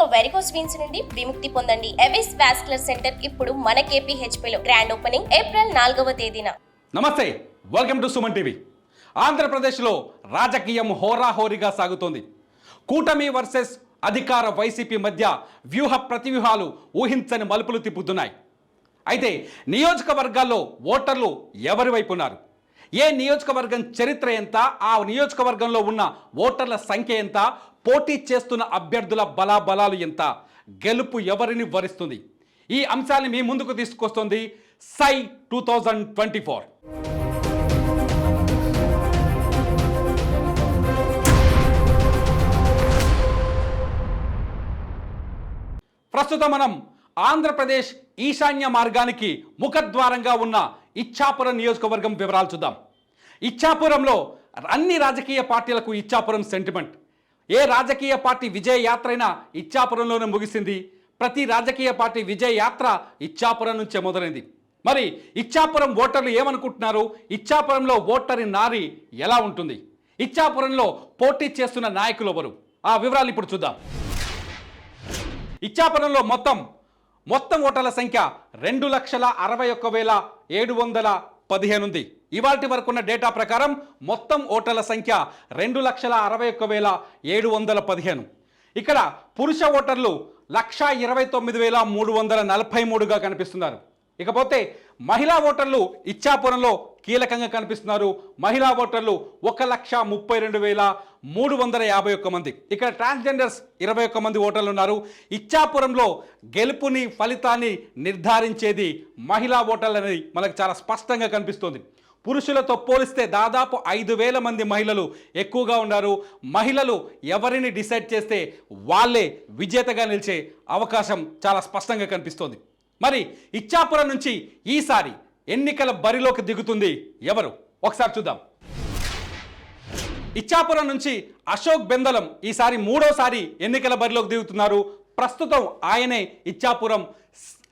ఇక varicose veins నుండి విముక్తి పొందండి. ఎవిస్ వాస్కులర్ సెంటర్ ఇప్పుడు మన KPHP లో గ్రాండ్ ఓపెనింగ్ ఏప్రిల్ నాలుగవ తేదీన. నమస్తే వెల్కమ్ టు సుమన్ టీవీ ఆంధ్రప్రదేశ్లో రాజకీయం హోరాహోరీగా సాగుతోంది. కూటమి వర్సెస్ అధికార వైసీపీ మధ్య వ్యూహ ప్రతివ్యూహాలు ఊహించని మలుపులు తిప్పుతున్నాయి. అయితే నియోజకవర్గాల్లో ఓటర్లు ఎవరి వైపు ఉన్నారు? ఏ నియోజకవర్గం చరిత్ర ఎంత? ఆ నియోజకవర్గంలో ఉన్న ఓటర్ల సంఖ్య ఎంత? పోటీ చేస్తున్న అభ్యర్థుల బలాబలాలు ఎంత? గెలుపు ఎవరిని వరిస్తుంది? ఈ అంశాన్ని మీ ముందుకు తీసుకొస్తుంది సై టూ థౌజండ్ ట్వంటీ ఫోర్. ప్రస్తుతం మనం ఆంధ్రప్రదేశ్ ఈశాన్య మార్గానికి ముఖద్వారంగా ఉన్న ఇచ్చాపురం నియోజకవర్గం వివరాలు చూద్దాం. ఇచ్చాపురంలో అన్ని రాజకీయ పార్టీలకు ఇచ్చాపురం సెంటిమెంట్ ఏ రాజకీయ పార్టీ విజయ యాత్ర అయినా ఇచ్చాపురంలోనే ముగిసింది. ప్రతి రాజకీయ పార్టీ విజయ యాత్ర ఇచ్చాపురం నుంచే మొదలైంది. మరి ఇచ్చాపురం ఓటర్లు ఏమనుకుంటున్నారు? ఇచ్చాపురంలో ఓటరి నారి ఎలా ఉంటుంది? ఇచ్చాపురంలో పోటీ చేస్తున్న నాయకులు ఎవరు? ఆ వివరాలు ఇప్పుడు చూద్దాం. ఇచ్చాపురంలో మొత్తం మొత్తం ఓటర్ల సంఖ్య రెండు లక్షల అరవై ఒక్క వేల ఏడు వందల పదిహేను ఉంది ఇవాటి వరకు ఉన్న డేటా ప్రకారం మొత్తం ఓటర్ల సంఖ్య రెండు లక్షల అరవై ఒక్క వేల ఏడు వందల పదిహేను. ఇక్కడ పురుష ఓటర్లు లక్ష ఇరవై తొమ్మిది వేల మూడు వందల నలభై మూడుగా కనిపిస్తున్నారు. ఇకపోతే మహిళా ఓటర్లు ఇచ్చాపురంలో కీలకంగా కనిపిస్తున్నారు. మహిళా ఓటర్లు ఒక లక్ష ముప్పై రెండు వేల మూడు వందల యాభై ఒక్క మంది. ఇక్కడ ట్రాన్స్జెండర్స్ ఇరవై ఒక్క మంది ఓటర్లు ఉన్నారు. ఇచ్చాపురంలో గెలుపుని ఫలితాన్ని నిర్ధారించేది మహిళా ఓటర్లు అనేది మనకు చాలా స్పష్టంగా కనిపిస్తోంది. పురుషులతో పోలిస్తే దాదాపు ఐదు వేల మంది మహిళలు ఎక్కువగా ఉన్నారు. మహిళలు ఎవరిని డిసైడ్ చేస్తే వాళ్ళే విజేతగా నిలిచే అవకాశం చాలా స్పష్టంగా కనిపిస్తోంది. మరి ఇచ్చాపురం నుంచి ఈసారి ఎన్నికల బరిలోకి దిగుతుంది ఎవరు? ఒకసారి చూద్దాం. ఇచ్చాపురం నుంచి అశోక్ బెందలం ఈసారి మూడోసారి ఎన్నికల బరిలోకి దిగుతున్నారు. ప్రస్తుతం ఆయనే ఇచ్చాపురం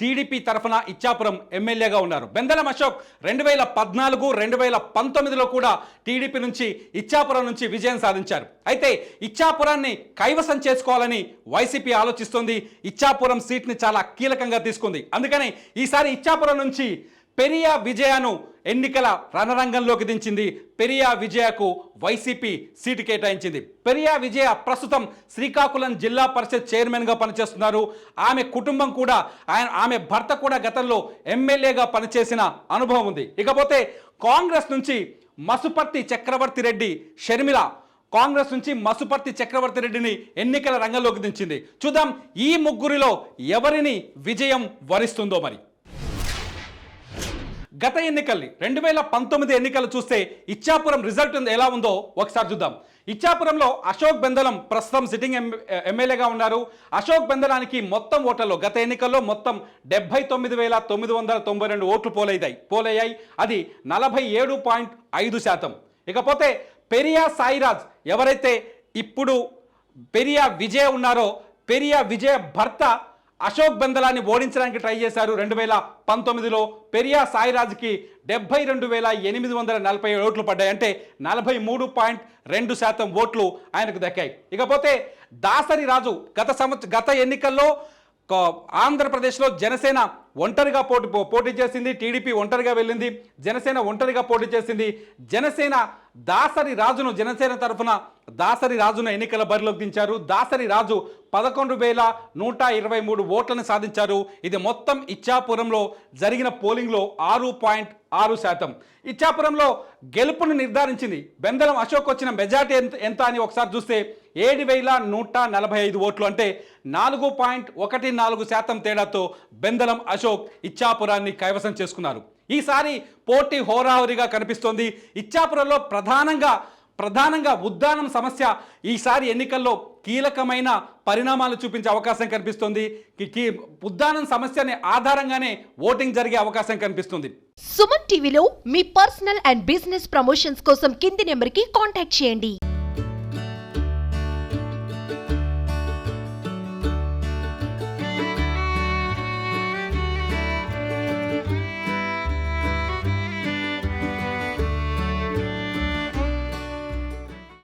టీడీపీ తరఫున ఇచ్చాపురం ఎమ్మెల్యేగా ఉన్నారు. బెందలం అశోక్ రెండు వేల పద్నాలుగు రెండు వేల పంతొమ్మిదిలో కూడా టీడీపీ నుంచి ఇచ్చాపురం నుంచి విజయం సాధించారు. అయితే ఇచ్చాపురాన్ని కైవసం చేసుకోవాలని వైసీపీ ఆలోచిస్తోంది. ఇచ్చాపురం సీట్ని చాలా కీలకంగా తీసుకుంది. అందుకని ఈసారి ఇచ్చాపురం నుంచి పెరియా విజయను ఎన్నికల రణరంగంలోకి దించింది. పెరియా విజయకు వైసీపీ సీటు కేటాయించింది. పెరియా విజయ ప్రస్తుతం శ్రీకాకుళం జిల్లా పరిషత్ చైర్మన్గా పనిచేస్తున్నారు. ఆమె కుటుంబం కూడా ఆయన ఆమె భర్త కూడా గతంలో ఎమ్మెల్యేగా పనిచేసిన అనుభవం ఉంది. ఇకపోతే కాంగ్రెస్ నుంచి మసుపర్తి చక్రవర్తి రెడ్డి షర్మిల కాంగ్రెస్ నుంచి మసుపర్తి చక్రవర్తి రెడ్డిని ఎన్నికల రంగంలోకి దించింది. చూద్దాం ఈ ముగ్గురిలో ఎవరిని విజయం వరిస్తుందో మరి? గత ఎన్నికల్ని రెండు వేల పంతొమ్మిది ఎన్నికలు చూస్తే ఇచ్చాపురం రిజల్ట్ ఉంది- ఎలా ఉందో ఒకసారి చూద్దాం. ఇచ్చాపురంలో అశోక్ బెందలం ప్రస్తుతం సిట్టింగ్ ఎం- ఎమ్మెల్యేగా ఉన్నారు. అశోక్ బెందలానికి మొత్తం ఓట్లలో గత ఎన్నికల్లో మొత్తం డెబ్బై తొమ్మిది వేల తొమ్మిది వందల తొంభై రెండు ఓట్లు పోలయ్యాయి పోలయ్యాయి. అది నలభై ఏడు పాయింట్ ఐదు శాతం. ఇకపోతే పెరియా సాయిరాజ్ ఎవరైతే ఇప్పుడు పెరియా విజయ్ ఉన్నారో పెరియా విజయ భర్త అశోక్ బెందలాన్ని ఓడించడానికి ట్రై చేశారు. రెండు వేల పంతొమ్మిదిలో పెరియా సాయిరాజ్కి డెబ్బై రెండు వేల ఎనిమిది వందల నలభై ఓట్లు పడ్డాయి. అంటే నలభై మూడు పాయింట్ రెండు శాతం ఓట్లు ఆయనకు దక్కాయి. ఇకపోతే దాసరి రాజు గత సంవత్సరం గత ఎన్నికల్లో ఆంధ్రప్రదేశ్లో జనసేన ఒంటరిగా పోటీ పో- పోటీ చేసింది. టీడీపీ ఒంటరిగా వెళ్ళింది. జనసేన ఒంటరిగా పోటీ చేసింది. జనసేన దాసరి రాజును జనసేన తరఫున దాసరి రాజును ఎన్నికల బరిలోకి దించారు. దాసరి రాజు పదకొండు వేల నూట ఇరవై మూడు ఓట్లను సాధించారు. ఇది మొత్తం ఇచ్చాపురంలో జరిగిన పోలింగ్లో ఆరు పాయింట్ ఆరు శాతం. ఇచ్చాపురంలో గెలుపును నిర్ధారించింది. బెందలం అశోక్ వచ్చిన మెజార్టీ ఎంత ఎంత అని ఒకసారి చూస్తే ఏడు వేల నూట నలభై ఐదు ఓట్లు అంటే నాలుగు పాయింట్ ఒకటి నాలుగు శాతం తేడాతో బెందలం అశోక్ ఇచ్చాపురాన్ని కైవసం చేసుకున్నారు. ఈసారి పోటీ హోరావరిగా కనిపిస్తోంది. ఇచ్చాపురంలో ప్రధానంగా ప్రధానంగా ఉద్దానం సమస్య ఈసారి ఎన్నికల్లో కీలకమైన పరిణామాలు చూపించే అవకాశం కనిపిస్తుంది. ఉద్దానం సమస్యని ఆధారంగానే ఓటింగ్ జరిగే అవకాశం కనిపిస్తుంది. సుమన్ టీవీలో మీ పర్సనల్ అండ్ బిజినెస్ ప్రమోషన్స్ కోసం కింది నెంబర్కి కాంటాక్ట్ చేయండి.